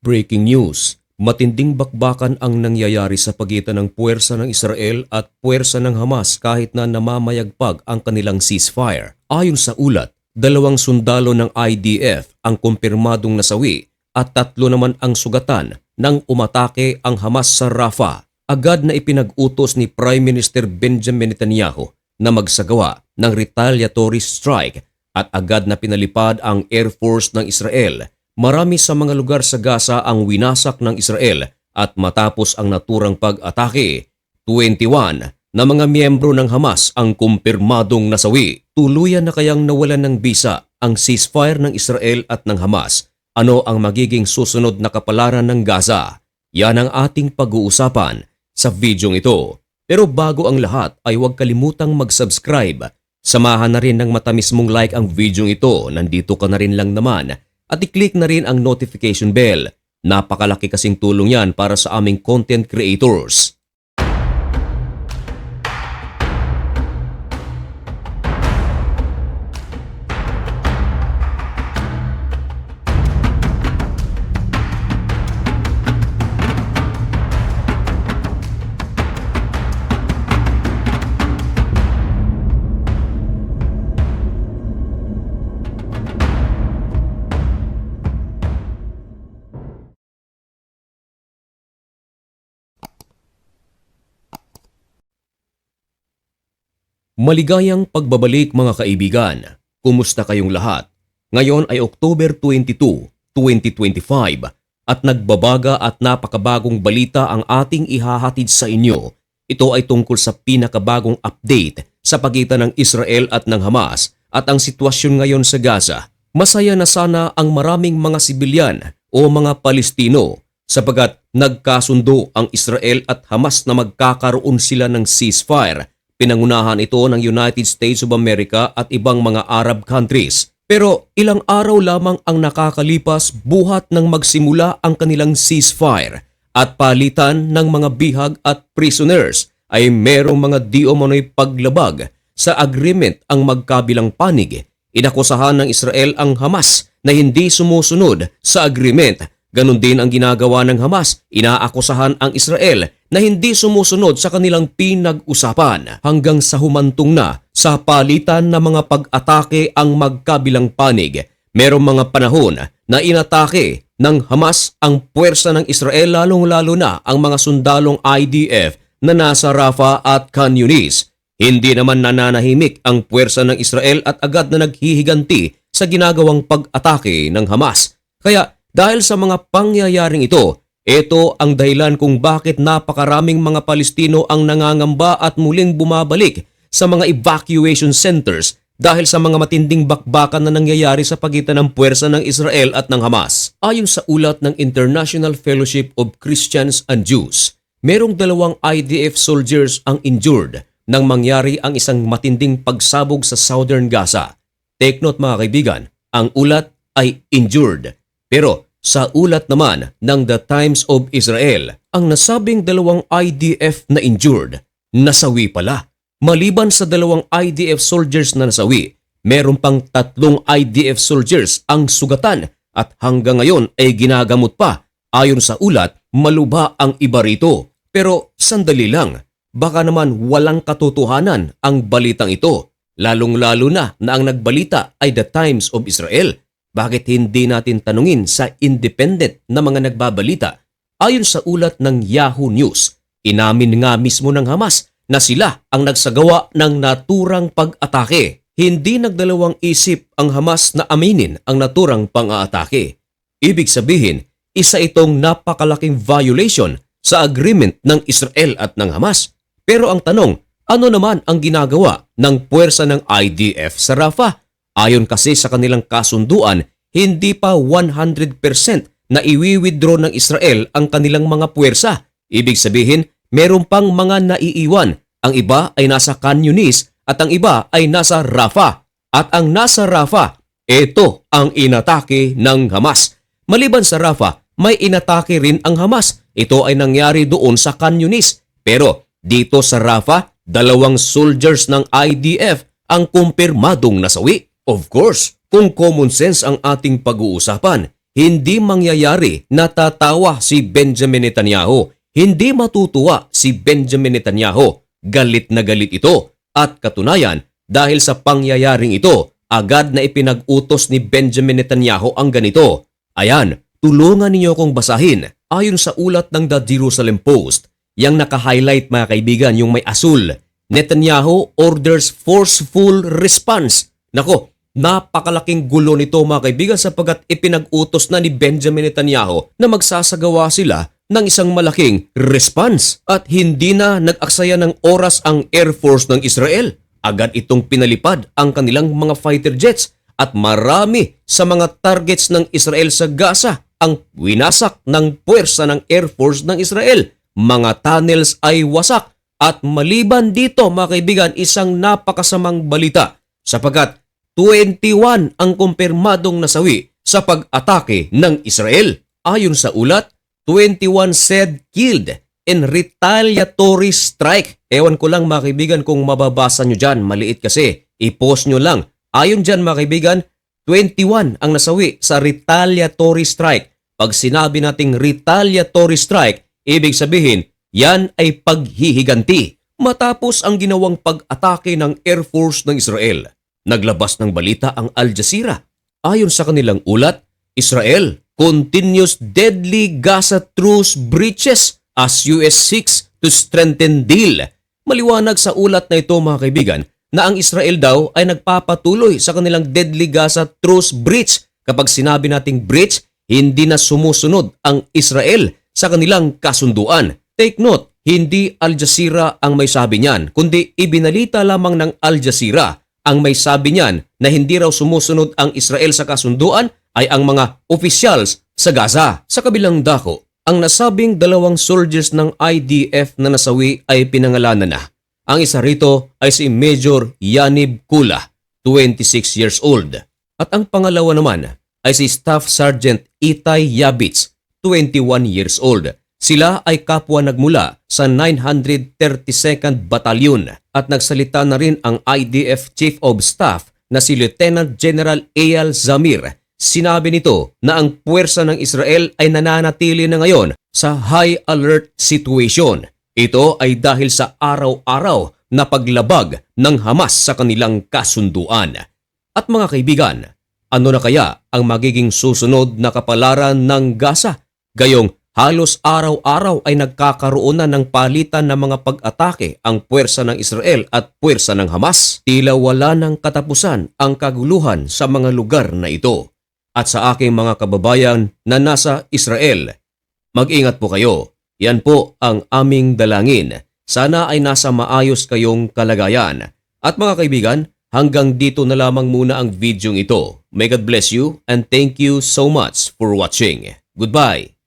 Breaking news. Matinding bakbakan ang nangyayari sa pagitan ng puwersa ng Israel at puwersa ng Hamas kahit na namamayagpag ang kanilang ceasefire. Ayon sa ulat, dalawang sundalo ng IDF ang kumpirmadong nasawi at tatlo naman ang sugatan nang umatake ang Hamas sa Rafah. Agad na ipinag-utos ni Prime Minister Benjamin Netanyahu na magsagawa ng retaliatory strike at agad na pinalipad ang Air Force ng Israel Marami sa mga lugar sa Gaza ang winasak ng Israel at matapos ang naturang pag-atake, 21 na mga miyembro ng Hamas ang kumpirmadong nasawi. Tuluyan na kayang nawalan ng bisa ang ceasefire ng Israel at ng Hamas. Ano ang magiging susunod na kapalaran ng Gaza? Yan ang ating pag-uusapan sa videong ito. Pero bago ang lahat ay huwag kalimutang mag-subscribe. Samahan na rin ng matamis mong like ang videong ito. Nandito ka na rin lang naman at i-click na rin ang notification bell. Napakalaki kasing tulong yan para sa aming content creators. Maligayang pagbabalik mga kaibigan. Kumusta kayong lahat? Ngayon ay October 22, 2025 at nagbabaga at napakabagong balita ang ating ihahatid sa inyo. Ito ay tungkol sa pinakabagong update sa pagitan ng Israel at ng Hamas at ang sitwasyon ngayon sa Gaza. Masaya na sana ang maraming mga sibilyan o mga Palestino sapagat nagkasundo ang Israel at Hamas na magkakaroon sila ng ceasefire Pinangunahan ito ng United States of America at ibang mga Arab countries. Pero ilang araw lamang ang nakakalipas buhat ng magsimula ang kanilang ceasefire at palitan ng mga bihag at prisoners ay merong mga di umano'y paglabag sa agreement ang magkabilang panig. Inakusahan ng Israel ang Hamas na hindi sumusunod sa agreement Ganon din ang ginagawa ng Hamas. Inaakusahan ang Israel na hindi sumusunod sa kanilang pinag-usapan hanggang sa humantong na sa palitan ng mga pag-atake ang magkabilang panig. Merong mga panahon na inatake ng Hamas ang puwersa ng Israel lalong-lalo na ang mga sundalong IDF na nasa Rafah at Khan Yunis. Hindi naman nananahimik ang puwersa ng Israel at agad na naghihiganti sa ginagawang pag-atake ng Hamas. Kaya dahil sa mga pangyayaring ito, ito ang dahilan kung bakit napakaraming mga Palestino ang nangangamba at muling bumabalik sa mga evacuation centers dahil sa mga matinding bakbakan na nangyayari sa pagitan ng puwersa ng Israel at ng Hamas. Ayon sa ulat ng International Fellowship of Christians and Jews, merong dalawang IDF soldiers ang injured nang mangyari ang isang matinding pagsabog sa southern Gaza. Take note mga kaibigan, ang ulat ay injured pero sa ulat naman ng The Times of Israel, ang nasabing dalawang IDF na injured, nasawi pala. Maliban sa dalawang IDF soldiers na nasawi, meron pang tatlong IDF soldiers ang sugatan at hanggang ngayon ay ginagamot pa. Ayon sa ulat, malubha ang iba rito. Pero sandali lang, baka naman walang katotohanan ang balitang ito. Lalong-lalo na na ang nagbalita ay The Times of Israel bakit hindi natin tanungin sa independent na mga nagbabalita? Ayon sa ulat ng Yahoo News, inamin nga mismo ng Hamas na sila ang nagsagawa ng naturang pag-atake. Hindi nagdalawang isip ang Hamas na aminin ang naturang pang-aatake. Ibig sabihin, isa itong napakalaking violation sa agreement ng Israel at ng Hamas. Pero ang tanong, ano naman ang ginagawa ng puwersa ng IDF sa Rafah? Ayon kasi sa kanilang kasunduan, hindi pa 100% na iwi-withdraw ng Israel ang kanilang mga puwersa. Ibig sabihin, meron pang mga naiiwan. Ang iba ay nasa Khan Yunis at ang iba ay nasa Rafah. At ang nasa Rafah, ito ang inatake ng Hamas. Maliban sa Rafah, may inatake rin ang Hamas. Ito ay nangyari doon sa Khan Yunis. Pero dito sa Rafah, dalawang soldiers ng IDF ang kumpirmadong nasawi. Of course, kung common sense ang ating pag-uusapan, hindi mangyayari na tatawa si Benjamin Netanyahu. Hindi matutuwa si Benjamin Netanyahu. Galit na galit ito. At katunayan, dahil sa pangyayaring ito, agad na ipinag-utos ni Benjamin Netanyahu ang ganito. Ayan, tulungan ninyo akong basahin. Ayon sa ulat ng The Jerusalem Post, yang naka-highlight mga kaibigan, yung may asul. Netanyahu orders forceful response. Nako, napakalaking gulo nito mga kaibigan sapagkat ipinag-utos na ni Benjamin Netanyahu na magsasagawa sila ng isang malaking response at hindi na nag-aksaya ng oras ang Air Force ng Israel. Agad itong pinalipad ang kanilang mga fighter jets at marami sa mga targets ng Israel sa Gaza ang winasak ng puwersa ng Air Force ng Israel. Mga tunnels ay wasak at maliban dito mga kaibigan isang napakasamang balita sapagkat 21 ang kumpirmadong nasawi sa pag-atake ng Israel. Ayon sa ulat, 21 said killed in retaliatory strike. Ewan ko lang mga kaibigan kung mababasa nyo dyan, maliit kasi. I-post nyo lang. Ayon dyan mga kaibigan, 21 ang nasawi sa retaliatory strike. Pag sinabi nating retaliatory strike, ibig sabihin, yan ay paghihiganti matapos ang ginawang pag-atake ng Air Force ng Israel. Naglabas ng balita ang Al Jazeera. Ayon sa kanilang ulat, Israel continues deadly Gaza truce breaches as US seeks to strengthen deal. Maliwanag sa ulat na ito mga kaibigan na ang Israel daw ay nagpapatuloy sa kanilang deadly Gaza truce breach. Kapag sinabi nating breach, hindi na sumusunod ang Israel sa kanilang kasunduan. Take note, hindi Al Jazeera ang may sabi niyan, kundi ibinalita lamang ng Al Jazeera ang may sabi niyan na hindi raw sumusunod ang Israel sa kasunduan ay ang mga officials sa Gaza. Sa kabilang dako, ang nasabing dalawang soldiers ng IDF na nasawi ay pinangalanan na. Ang isa rito ay si Major Yanib Kula, 26 years old. At ang pangalawa naman ay si Staff Sergeant Itay Yabits, 21 years old. Sila ay kapwa nagmula sa 932nd Battalion at nagsalita na rin ang IDF Chief of Staff na si Lieutenant General Eyal Zamir. Sinabi nito na ang puwersa ng Israel ay nananatili na ngayon sa high alert situation. Ito ay dahil sa araw-araw na paglabag ng Hamas sa kanilang kasunduan. At mga kaibigan, ano na kaya ang magiging susunod na kapalaran ng Gaza? Gayong halos araw-araw ay nagkakaroon na ng palitan ng mga pag-atake ang puwersa ng Israel at puwersa ng Hamas. Tila wala ng katapusan ang kaguluhan sa mga lugar na ito. At sa aking mga kababayan na nasa Israel, mag-ingat po kayo. Yan po ang aming dalangin. Sana ay nasa maayos kayong kalagayan. At mga kaibigan, hanggang dito na lamang muna ang video ito. May God bless you and thank you so much for watching. Goodbye.